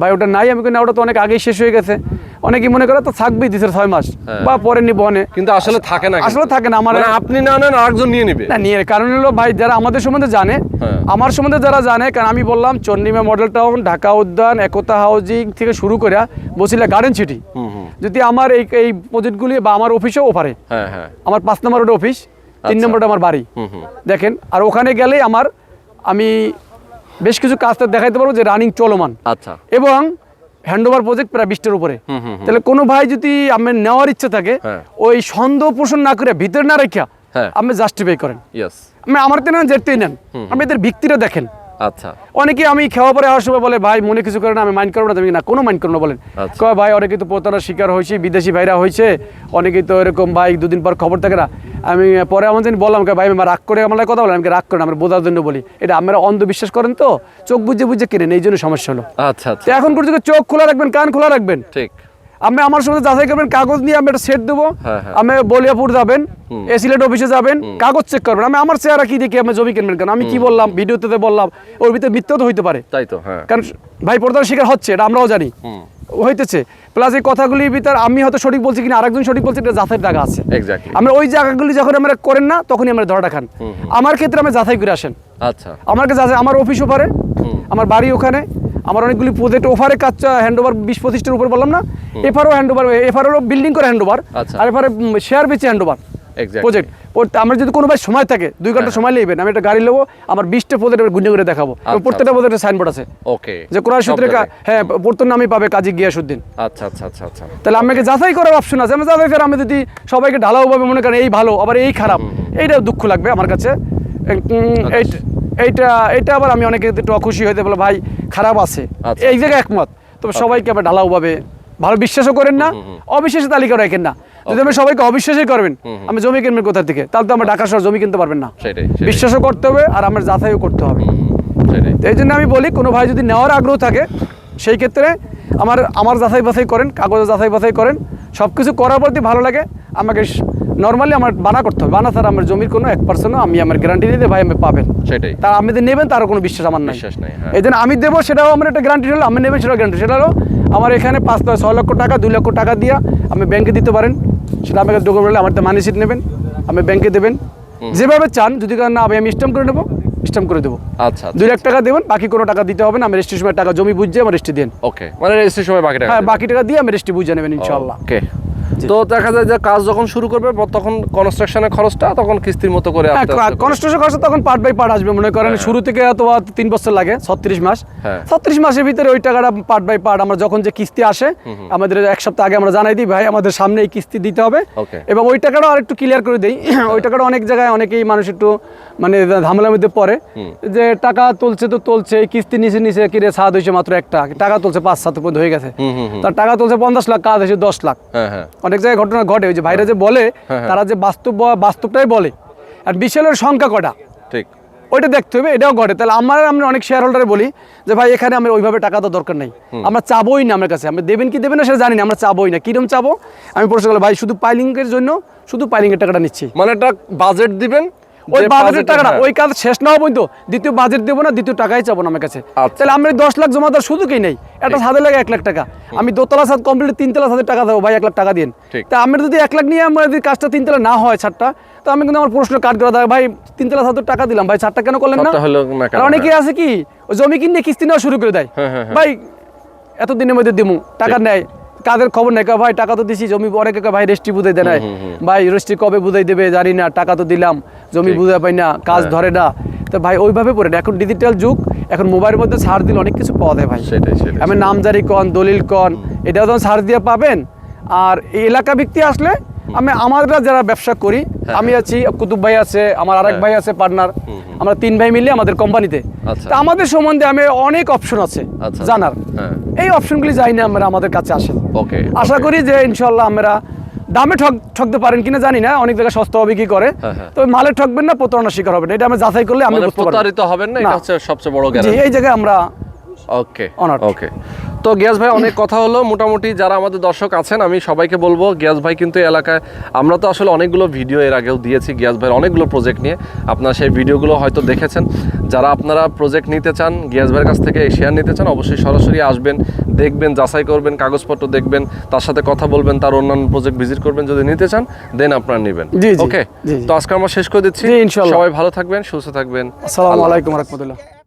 ভাই ওটা নাই আমি কিন্তু না ওটা তো অনেক আগেই শেষ হয়ে গেছে। অনেকেই মনে করে তো থাকবেই দিছে ছয় মাস হ্যাঁ। বা পরে নিব অনেক। কিন্তু আসলে থাকে না আসলে থাকে না আমার মানে আপনি না নেন আরেকজন নিয়ে নিবে। না নিয়ে কারণ হলো ভাই যারা আমাদের সম্বন্ধে জানে হ্যাঁ। আমার সম্বন্ধে যারা জানে কারণ আমি বললাম চন্ডিমা মডেল টাউন ঢাকা উদ্যান একতা হাউজিং থেকে শুরু করে বসিলা গার্ডেন সিটি যদি আমার এই এই প্রজেক্টগুলি বা আমার অফিসও ওপারে হ্যাঁ আমার পাঁচ নম্বর রোড অফিস তিন আচ্ছা। নম্বরটা আমার বাড়ি। দেখেন আর ওখানে গেলেই আমার আমি বেশ কিছু কাজ দেখাইতে পারব যে রানিং চলমান। আচ্ছা। এবং হ্যান্ডওভার প্রজেক্ট প্রায় বিশটার উপরে। তাহলে কোনো ভাই যদি আমার নেওয়ার ইচ্ছা থাকে হ্যাঁ। ওই সন্দেহ পোষণ না করে ভিতরে না রেখা হ্যাঁ। আপনি জাস্টিফাই করেন। আমি আমার তো নেন যেতেই নেন। আপনি এদের ভিত্তিটা দেখেন। আচ্ছা। অনেকে আমি খাওয়া পরে আসার সময় বলে ভাই মনে কিছু করে না আমি মাইন্ড করব না। তুমি না কোনো মাইন্ড করব না বলেন। আচ্ছা। কয় ভাই অনেকে তো প্রতারণার শিকার হয়েছে বিদেশি ভাইরা হয়েছে। অনেকেই তো এরকম ভাই দুদিন পর খবর থাকে না। আমি পরে আমার জন্য বললাম ভাই আমি রাগ করে আমার কথা বলেন আমি রাগ করেন আমার বোঝার জন্য বলি। এটা আপনারা অন্ধবিশ্বাস করেন তো চোখ বুঝে বুঝে কিনেন এই জন্য সমস্যা হলো। আচ্ছা আচ্ছা। তো এখন করছি চোখ খোলা রাখবেন কান খোলা রাখবেন। ঠিক। আপনি আমার সঙ্গে যাচাই করবেন কাগজ নিয়ে আমি একটা সেট দেবো। হ্যাঁ, হ্যাঁ। আমি বলিয়াপুর যাবেন এসিলেট অফিসে যাবেন কাগজ চেক করবেন। আমি আমার চেহারা কি দেখি আমি জমি কিনবেন কেন? আমি কি বললাম ভিডিওতে তো বললাম ওর ভিতরে মিথ্যা তো হইতে পারে। তাই তো হ্যাঁ। কারণ ভাই প্রতারণার শিকার হচ্ছে এটা আমরাও জানি। হইতেছে। প্লাস এই কথাগুলির ভিতর আমি হয়তো সঠিক বলছি কিনা আরেকজন সঠিক বলছি এটা যাচাইয়ের জায়গা আছে। এক্স্যাক্টলি আমরা ওই জায়গাগুলি যখন আমরা করেন না তখনই আমরা ধরাটা খান। আমার ক্ষেত্রে আমি যাচাই করে আসেন। আচ্ছা। আমার কাছে আছে আমার অফিস পারে আমার বাড়ি ওখানে আমার অনেকগুলি প্রজেক্ট ওভারে কাজ হ্যান্ড ওভার বিশ পঁচিশটার উপর বললাম না এফারও হ্যান্ড ওভার এফারও বিল্ডিং করে হ্যান্ড ওভার আচ্ছা। আর এফারে শেয়ার বেচে হ্যান্ড ওভার. প্রজেক্ট আমার যদি কোনো ভাই সময় থাকে দুই ঘণ্টা সময় নেবেন আমি একটা গাড়ি নেব আমার বিশটা প্রজেক্ট গুঞ্জে করে দেখাবো। আচ্ছা, প্রত্যেকটা প্রজেক্টের সাইনবোর্ড আছে। ওকে যে ক্রয় সূত্রে হ্যাঁ প্রত্যেক নামই পাবে কাজী গিয়াসুদ্দিন আচ্ছা আচ্ছা আচ্ছা আচ্ছা। তাহলে আমাকে যাচাই করার অপশন আছে। আমি যাচাই করে আমি যদি সবাইকে ঢালাওভাবে মনে করেন এই ভালো আবার এই খারাপ এইটা দুঃখ লাগবে আমার কাছে। আচ্ছা। এইট- এইটা আবার আমি অনেকে একটু অখুশি হইতে বলে ভাই খারাপ আছে। আচ্ছা। এই জায়গায় একমত। তবে সবাইকে আবার ঢালাও ঢালাওভাবে ভালো বিশ্বাসও করেন না অবিশ্বাসের তালিকা রাখেন না। যদি আমি সবাইকে অবিশ্বাসই করবেন আমি জমি কিনবেন কোথা থেকে তাহলে তো আমার ঢাকা শহর জমি কিনতে পারবেন না। বিশ্বাসও করতে হবে আর আমার যাচাইও করতে হবে। এই জন্য আমি বলি কোনো ভাই যদি নেওয়ার আগ্রহ থাকে সেই ক্ষেত্রে আমার আমার যাচাই বাছাই করেন কাগজে যাচাই বাছাই করেন সব কিছু করার পর ভালো লাগে আমাকে নর্মালি আমার বানা করতে হবে। বানা আমার জমির কোনো এক পার্সেন্টও আমি আমার গ্যারান্টি দিতে ভাই আমি পাবেন। সেটাই। তার আপনি যদি নেবেন তারও কোনো বিশ্বাস আমার নাই। বিশ্বাস নাই, হ্যাঁ। এই জন্য আমি দেবো সেটাও আমার একটা গ্যারান্টি হলো আমি নেবেন সেটাও গ্যারান্টি সেটা হলো আমার এখানে পাঁচ ছয় লক্ষ টাকা দুই লক্ষ টাকা দিয়ে আমি ব্যাংকে দিতে পারেন। সেটা আমাকে ডকুমেন্ট আমার তো মানি সিট নেবেন আমি ব্যাংকে দেবেন। যেভাবে চান যদি কারণ না আমি স্টাম্প করে নেব স্টাম্প করে দেবো। আচ্ছা দুই লাখ টাকা দেবেন বাকি কোনো টাকা দিতে হবে না আমি সময় টাকা জমি বুঝিয়ে আমার রেজিস্ট্রি দেন। ওকে মানে রেজিস্ট্রি সময় বাকি টাকা হ্যাঁ বাকি টাকা দিয়ে আমি রেজিস্ট্রি বুঝে নেবেন ইনশাল্লাহ ওকে তো দেখা যায় যে কাজ যখন শুরু করবে তখন কনস্ট্রাকশনের খরচটা তখন কিস্তির মতো করে হ্যাঁ কনস্ট্রাকশন খরচ তখন পার্ট বাই পার্ট আসবে। মনে করেন শুরু থেকে অথবা তিন বছর লাগে ছত্রিশ মাস। হ্যাঁ। ছত্রিশ মাসের ভিতরে ওই টাকাটা পার্ট বাই পার্ট আমরা যখন যে কিস্তি আসে আমাদের এক সপ্তাহ আগে আমরা জানাই দিই ভাই আমাদের সামনে এই কিস্তি দিতে হবে। এবং ওই টাকাটা আর একটু ক্লিয়ার করে দিই। ওই টাকাটা অনেক জায়গায় অনেকেই মানুষ একটু মানে ঝামেলার মধ্যে পড়ে। যে টাকা তুলছে তো তুলছে এই কিস্তি নিচে নিচে কিরে সাত হয়েছে মাত্র একটা। টাকা তুলছে পাঁচ সাত পর্যন্ত হয়ে গেছে। তার টাকা তুলছে পঞ্চাশ লাখ কাজ হয়েছে দশ লাখ। হ্যাঁ হ্যাঁ। অনেক জায়গায় ঘটনা ঘটে। ওই যে ভাইরা যে বলে হ্যাঁ, তারা যে বাস্তব বাস্তবটাই বলে। আর বিশালের সংখ্যা কটা? ঠিক। ওইটা দেখতে হবে এটাও ঘটে। তাহলে আমার আমরা অনেক শেয়ার হোল্ডারে বলি যে ভাই এখানে আমরা ওইভাবে টাকা তো দরকার নেই। আমরা চাবোই না আমার কাছে। আমরা দেবেন কি দেবেন না সেটা জানি না আমরা চাবোই না। কিরম চাবো? আমি প্রশ্ন ভাই শুধু পাইলিংয়ের জন্য শুধু পাইলিংয়ের টাকাটা নিচ্ছি। মানে একটা বাজেট দিবেন ওই বাজেটের টাকাটা হ্যাঁ। ওই কাজ শেষ না হওয়া পর্যন্ত দ্বিতীয় বাজেট দেবো না দ্বিতীয় টাকাই চাবো না আমার কাছে। আচ্ছা। তাহলে এই দশ লাখ জমা দেওয়ার শুধু কি নেই। একটা ছাদে লাগে এক লাখ টাকা। আমি দোতলা ছাদ কমপ্লিট তিনতলা ছাদের টাকা দেবো ভাই এক লাখ টাকা দিন। তা আমরা যদি এক লাখ নিয়ে আমরা যদি কাজটা তিনতলা না হয় ছাদটা তো আমি কিন্তু আমার প্রশ্ন কাট করে দেয় ভাই তিনতলা ছাদের টাকা দিলাম ভাই ছাদটা কেন করলেন না? অনেকে আছে কি ওই জমি কিনে কিস্তি নেওয়া শুরু করে দেয়। হ্যাঁ, হ্যাঁ, হ্যাঁ। ভাই এতদিনের মধ্যে দিমু টাকা নেয়। কাদের খবর নেই? ভাই টাকা তো দিছি জমি অনেকে ভাই রেস্টি বুঝাই দেয় নাই? ভাই রেস্টি কবে বুঝাই দেবে জানি না টাকা তো দিলাম জমি বুঝা পাই না কাজ হ্যাঁ। ধরে না। তো ভাই ওইভাবে পড়ে না। এখন ডিজিটাল যুগ এখন মোবাইলের মধ্যে সার দিলে অনেক কিছু পাওয়া যায় ভাই। সেটাই সেটাই আমি নামজারি কন দলিল কন এটাও যখন সার দিয়ে পাবেন আর এই এলাকা ব্যক্তি আসলে আমি আমরা যারা ব্যবসা করি আমি আছি কুতুব ভাই আছে আমার আরেক হ্যাঁ। ভাই আছে পার্টনার আমরা তিন ভাই মিলে আমাদের কোম্পানিতে আচ্ছা। তা আমাদের সম্বন্ধে আমি অনেক অপশন আছে আচ্ছা। জানার। হ্যাঁ। এই অপশনগুলি যাই না আমরা আমাদের কাছে আসেন ওকে আশা করি যে ইনশাল্লাহ আমরা দামে ঠক ঠকতে পারেন কিনা জানি না অনেক জায়গায় সস্তা হবে কি করে। হ্যাঁ, হ্যাঁ। তবে মালে ঠকবেন না প্রতারণা শিকার হবেন এটা আমরা যাচাই করলে আমি মানে প্রতারিত হবেন না এটা হচ্ছে সবচেয়ে বড় গ্যারান্টি এই জায়গায় আমরা ওকে ওকে তো গিয়াস ভাই অনেক কথা হলো। মোটামুটি যারা আমাদের দর্শক আছেন আমি সবাইকে বলব গিয়াস ভাই কিন্তু এলাকায় আমরা তো আসলে অনেকগুলো ভিডিও এর আগেও দিয়েছি গিয়াস ভাইয়ের অনেকগুলো প্রজেক্ট নিয়ে। আপনারা সেই ভিডিওগুলো হয়তো দেখেছেন। যারা আপনারা প্রজেক্ট নিতে চান গিয়াস ভাইয়ের কাছ থেকে শেয়ার নিতে চান অবশ্যই সরাসরি আসবেন দেখবেন যাচাই করবেন কাগজপত্র দেখবেন তার সাথে কথা বলবেন তার অন্যান্য প্রজেক্ট ভিজিট করবেন যদি নিতে চান দেন আপনারা নেবেন। ওকে। তো আজকে আমরা শেষ করে দিচ্ছি। সবাই ভালো থাকবেন সুস্থ থাকবেন। আসসালামু আলাইকুম রহমতুল্লাহ।